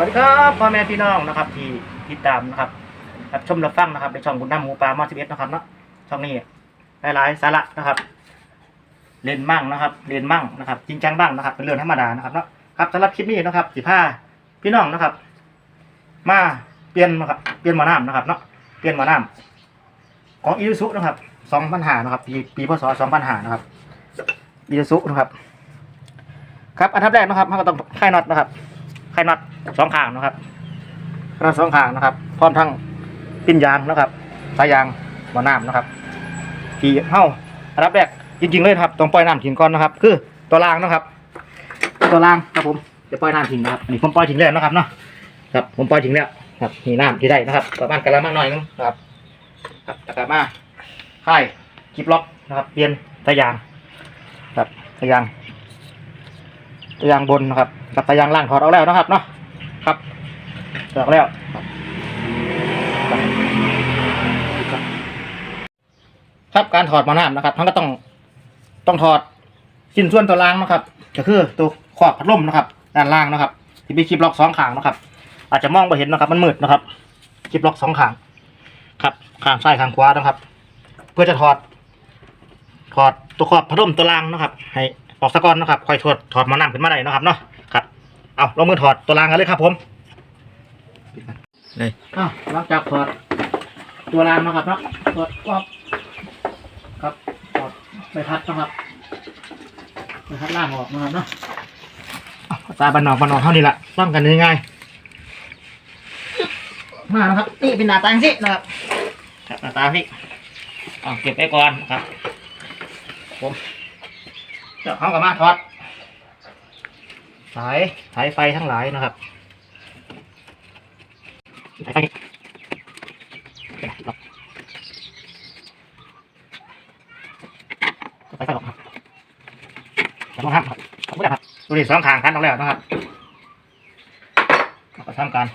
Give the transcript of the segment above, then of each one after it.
วัสดีครับพ่อแม่พี่น้องนะครับ ที่ติดตามนะครับรับชมรับฟังนะครับในช่องบุญน้ำหมูปลามาสิบเอ็ดนะครับเนาะช่องนี้หลายๆสาระนะครับเรียนมั่งนะครับเรียนมั่งนะครับ จริงจังบ้างนะครับ เป็นเรื่องธรรมดานะครับเนาะครับสำหรับคลิปนี้นะครับสิผ้าพี่น้องนะครับ มาเปลี่ยนนะครับเปลี่ยนหมอน้ำนะครับเนาะเปลี่ยนหมอน้ำของอีซูซุนะครับสองพันหานะครับ ปีปีพศสองพันหานะครับอีซูซุนะครับ ครับอันดับแรกนะครับเราก็ต้องไขน็อตนะครับ ไข่น็อตสองข้างนะครับไข่น็อตสองข้างนะครับ พร้อมทั้งปิ้นยางนะครับสายยางหมอน้ำนะครับ ที่เฮ้าอันดับแรกจริงๆเลยนะครับต้องปล่อยน้ำทิ้งก่อนนะครับ คือตัวรางนะครับ ตัวรางครับผมจะปล่อยน้ำทิ้งนะครับอันนี้ผมปล่อยทิ้งแล้วนะครับเนาะครับผมปล่อยทิ้งแล้วครับมีน้ำที่ได้นะครับประมาณกะละมังหน่อยนึงนะครับ ครับตะกร้ามาค่ายคลิปล็อกนะครับเปลี่ยนสายยางครับสายยาง ตะยางบนนะครับกับตะยางล่างถอดออกแล้วนะครับเนาะครับถอดอกแล้วครับการถอดมาน้ำนะครับท่านก็ต้องต้องถอดชิ้นส่วนตัวล่างนะครับ ก็คือตัวขอบพัดลมนะครับ ด้านล่างนะครับ ที่มีคลิปล็อกสองข้างนะครับ อาจจะมองไม่เห็นนะครับ มันมืดนะครับคลิปล็อกสองข้าง ครับข้างซ้ายข้างขวานะครับ เพื่อจะถอดถอดตัวขอบพัดลมตัวล่างนะครับ ให้ ออกสะก้อนนะครับค่อยถอดถอดหมาน้ำขึ้นมาได้นะครับเนาะครับเอาลงมือถอดตัวล่างกันเลยครับ ผมเลยอ้าวหลังจากถอดตัวล่างนะครับเนาะถอดขอบครับถอดไปพัดนะครับไปพัดล่างออกนะครับเนาะเอาตาบันนอกบันนอกเท่านี้ละป้องกันง่ายๆมานะครับนี่เป็นหน้าตาสินะครับครับหน้าตาพี่เอาเก็บไว้ก่อนครับผม เดี๋ยวเขากับมาทอด สายสายไฟทั้งหลายนะครับสายไฟสายไฟหรอกครับจะต้องห้ามครับขอบคุณครับดูดิสองข้างกันเอาแล้วนะครับก็ทำการ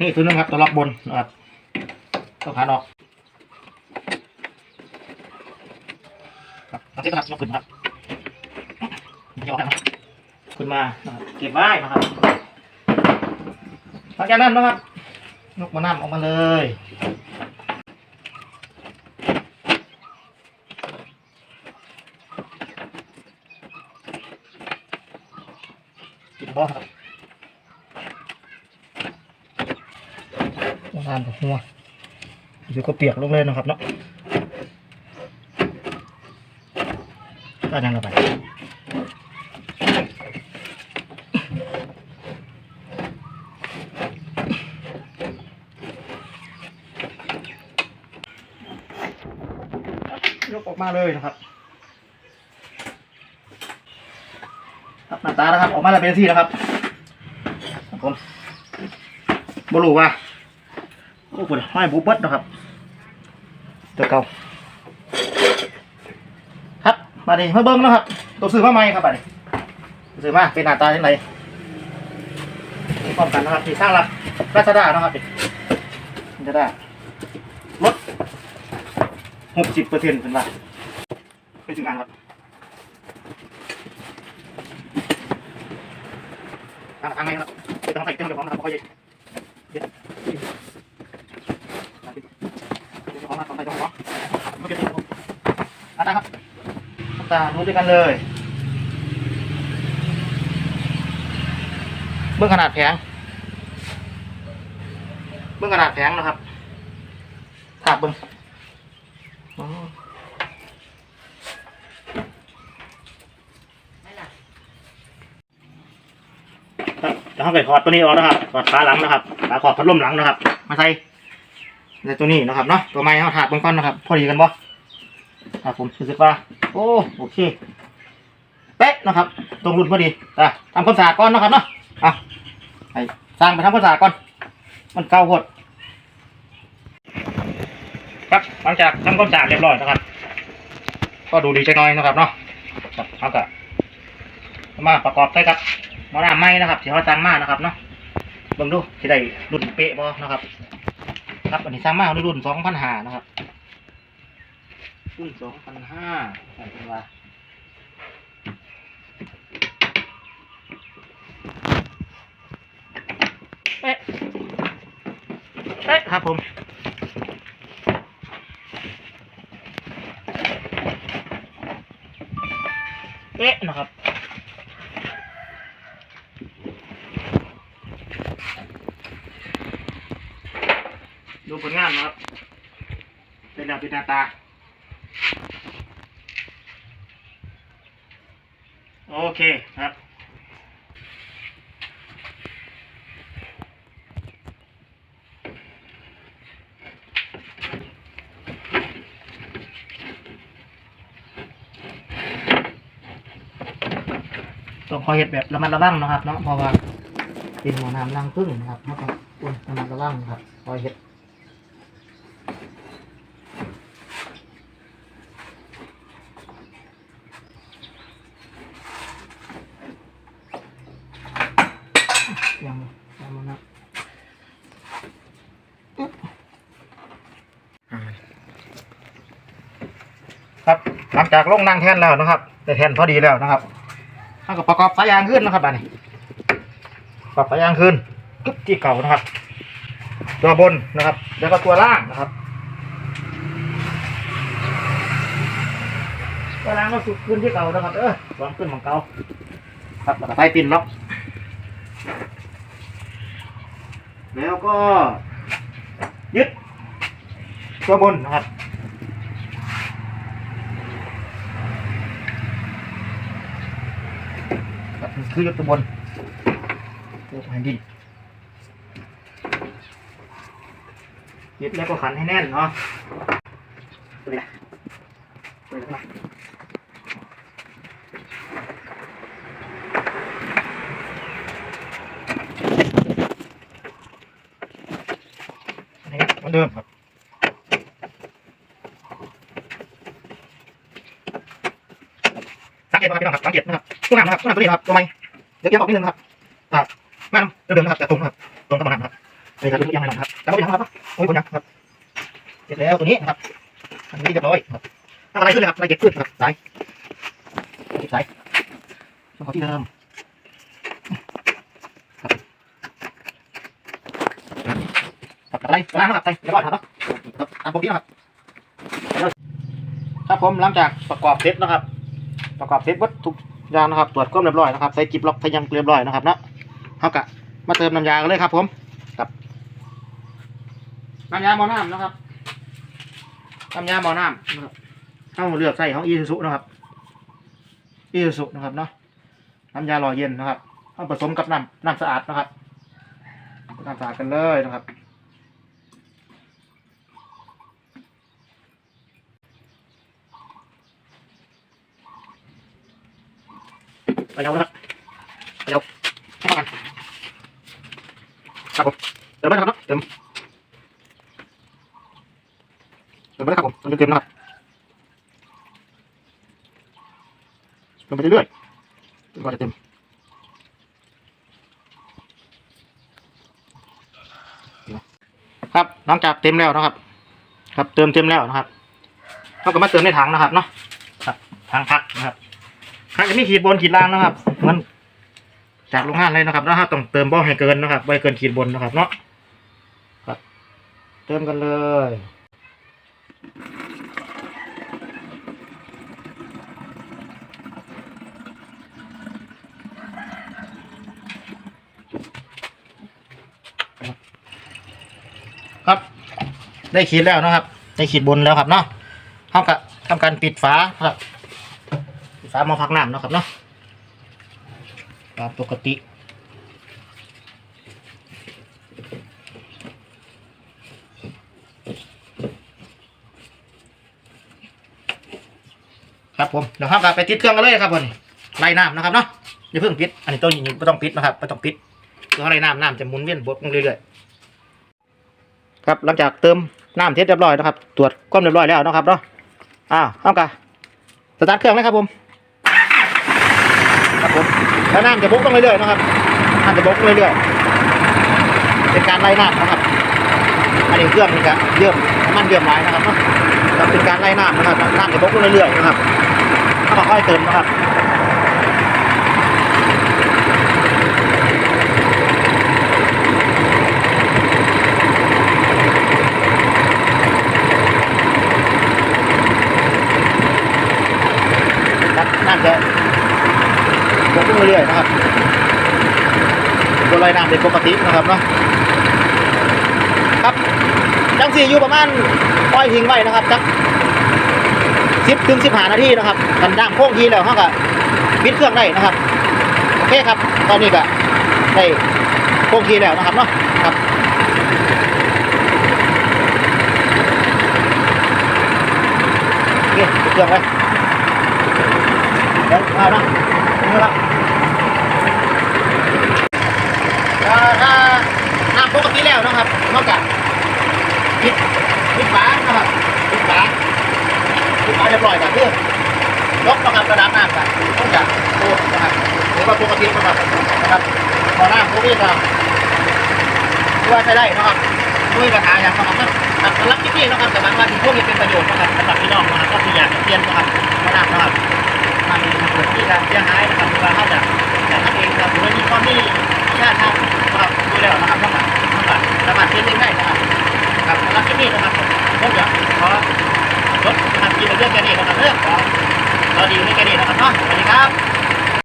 นี่ตัวนึงครับตัวล็อกบนนะครับต้องขาออก ครับเอาที่กระดับยกขึ้นครับยกนะครับขึ้นมานะครับเก็บไว้นะครับหลังจากนั้นนะครับยกมาน้ำออกมาเลยกินบ่ครับน้ำกับหัวเดี๋ยวก็เปียกลงเลยนะครับเนาะ ก็ดังระบายกออกมาเลยนะครับครับหน้าตานะครับ ออกมาแล้วเป็นที่นะครับครับผมบรูว่าโอ้โหไม่บูเบิดนะครับตัวเก่า บมาดิมาเบิ้งนะครับ ตัวซื้อมาใหม่ครับมาดิตัวซื้อมาเป็นหน้าตาที่ไหนนี่พร้อมกันนะครับที่สร้างรักรัชดานะครับดิรัชดาลดหกสิบเปอร์เซ็นต์เป็นว่าไปถึงงานครับทางทางไหนครับไปต้องใส่เต็มเดี๋ยวพร้อมนะครับค่อยเย็นเย็นเดี๋ยวพร้อมนะต้องใส่ต้องพร้อมโอเคครับ ตารู้ด้วยกันเลย เบื้องขนาดแผง เบื้องขนาดแผงนะครับถาบเบื้องอ๋อครับแล้วเราไปถอดตัวนี้ออกนะครับถอดขาหลังนะครับขาขอบพัดลมหลังนะครับ มาใส่ในตัวนี้นะครับเนาะตัวไม้เขาถาดเบื้องก้อนนะครับ พอดีกันบ่ ครับผมรู้สึกว่า โอ้โอเคเป๊ะนะครับ ตรงรุ่นพอดีอะทำความสะอาดก่อนนะครับเนาะอะให้สร้างไปทำความสะอาดก่อน มันเก่าหดครับหลังจากทำความสะอาดเรียบร้อยนะครับ ก็ดูดีใจน้อยนะครับเนาะครับเอากะมาประกอบใส่กับหมอน้ำไม้นะครับที่เขาสร้างมานะครับเนาะเบิ่งดูที่ได้รุ่นเป๊ะบ่นะครับ ครับอันนี้สร้างมาในรุ่นสองพันห้านะครับ รุ่นสองพันห้าใส่เป็นว่าอ๊ะเอ๊ะครับผมเอ๊ะนะครับดูผลงานนะครับ เป็นแบบเป็นหน้าตา โอเคครับ ต้องคอยเห็ดแบบระมัดระวังนะครับเนาะเพราะว่าเป็นหมอน้ำรังพึ่งนะครับเราต้องอุ้ยระมัดระวังนะครับคอยเห็ดยังยังมันนะ ครับหลังจากลงนั่งแท่นแล้วนะครับได้แท่นพอดีแล้วนะครับถ้ากับประกอบสายยางขึ้นนะครับอันนี้ประกอบสายยางขึ้นกึ๊บที่เก่านะครับ ตัวบนนะครับ แล้วก็ตัวล่างนะครับ ตัวล่างก็สุดขึ้นที่เก่านะครับเออวางขึ้นของเก่าครับแล้วก็ไฟปินล็อกแล้วก็ยึดตัวบนนะครับ คือยกตัวบนยกแผ่นดินยึดแล้วก็ขันให้แน่นเนาะไปเลยไปเลยนะนี่เหมือนเดิมครับสังเกตนะครับพี่น้องครับสังเกตนะครับตัวหนามนะครับตัวหนามตัวนี้ครับตัวไม้ เดี๋ยวเกี่ยวออกนิดนึงนะครับครับมาเดิมนะครับแต่ตรงนะครับตรงกับหนามครับนี่ครับยังไงนะครับแล้วก็ยังครับโอ้ยคนยังครับเสร็จแล้วตัวนี้นะครับอันนี้เรียบร้อยครับทำอะไรขึ้นเลยครับอะไรเก็บขึ้นครับสายเก็บสายต้องขอที่เดิมครับอะไรล้างนะครับใส่เรียบร้อยครับครับตามปกตินะครับครับผมหลังจากประกอบเสร็จนะครับ ประกอบเสร็จวัดทุ ยางนะครับตรวจความเรียบร้อยนะครับใส่กิบล็อกพยังเรียบร้อยนะครับเนาะเขากะมาเติมน้ำยากันเลยครับ ผมครับน้ำยาหมอน้ำนะครับน้ำยาหมอน้ำนะครับเข้าเลือกใส่ของอีซูซุนะครับอีซูซุนะครับเนาะน้ำยาหล่อเย็นนะครับเอาผสมกับน้ำน้ำสะอาดนะครับน้ำสะอาดกันเลยนะครับ ไปเอานะครับไปเอาเข้ากันครับผมเติมไปนะครับเนาะเติมเติมไปครับผมเติมเต็มนะครับเติมไปเรื่อยๆจนกว่าจะเต็มครับหลังจากเต็มแล้วนะครับ ครับเติมเต็มแล้วนะครับเราก็มาเติมในถังนะครับเนาะครับถังพักนะครับ ถ้าจะมีขีดบนขีดล่างนะครับ มันจากโรงงานเลยนะครับแล้วถ้าต้องเติมบ่อให้เกินนะครับไวเกินขีดบนนะครับเนาะครับเติมกันเลยครับได้ขีดแล้วนะครับ ได้ขีดบนแล้วครับเนาะเท่ากับทำการปิดฝาครับามาพักน้ำเนาะครับเนาะตามปกติครับผมเดี๋ยวห้ามกลับไปติดเครื่องกันเลยครับวันนี้ไล่น้ำนะครับเนาะอย่าเพิ่งปิด อันนี้ตัวนี้ไม่ต้องปิดนะครับไม่ต้องปิดเพื่อไล่น้ำน้ำจะหมุนเวียนบดลงเรื่อยๆครับหลังจากเติมน้ำเทสเรียบร้อยนะครับ ตรวจความเรียบร้อยแล้วนะครับเนาะอ้าวห้ามกลับสตาร์ทเครื่องเลยครับผม ครับผมแล้วน้ำจะบกลงเรื่อยๆนะครับน้ำจะบกเรื่อยๆเป็นการไล่น้ำนะครับ อันนี้เครื่องนี่ก็เยื่อมน้ำมันเยื่อมไม้นะครับเนาะเป็นการไล่น้ำนะครับน้ำจะบกลงเรื่อยๆนะครับถ้ามาค่อยเติมนะครับ ขึ้น เรื่อยๆนะครับตัวลอยน้ำเป็นปกตินะครับเนาะครับจังสี่อยู่ประมาณปล่อยทิ้งไว้นะครับจักสิบถึงสิบห้านาทีนะครับกันน้ำโค้งทีแล้วเขาก็ปิดเครื่องได้นะครับโอเคครับ ตอนนี้ก็ได้โค้งทีแล้วนะครับเนาะครับโอเคปิดเครื่องไว้เดี๋ยวเอานะนี่ละถ้าถ้าน้ำปกติแล้วนะครับนอกจากปิดปิดฝานะครับปิดฝาปิดฝาเรียบร้อยแบบนี้ยกนะครับระดับน้ำกันนอกจากโอ้นะครับหรือว่าปกระตินะครับนะครับพอหน้ำพวกนี้ก็ถือว่าใช้ได้นะครับด้วยปัญหาอย่างนะครับนะครับสำหรับที่นี่นะครับแต่บางว่าที่พวกนี้เป็นประโยชน์นะครับสำหรับพี่น้องนะครับก็คืออยากเรียนนะครับมาน้ำนะครับมันเกิดที่การเสียหายนะครับหรือว่าเขาจะจะทำเองนะครับหรือว่ามีข้อมีชาติทางนะครับดูแล้วนะครับต้องแบบต้องแบบสามารถเรียนได้นะครับครับสำหรับที่นี่นะครับผมอยากขอ ลดนะครับกินเรื่องแค่นี้นะครับเรื่องเราดีไม่แค่นี้นะครับเนาะสวัสดีครับ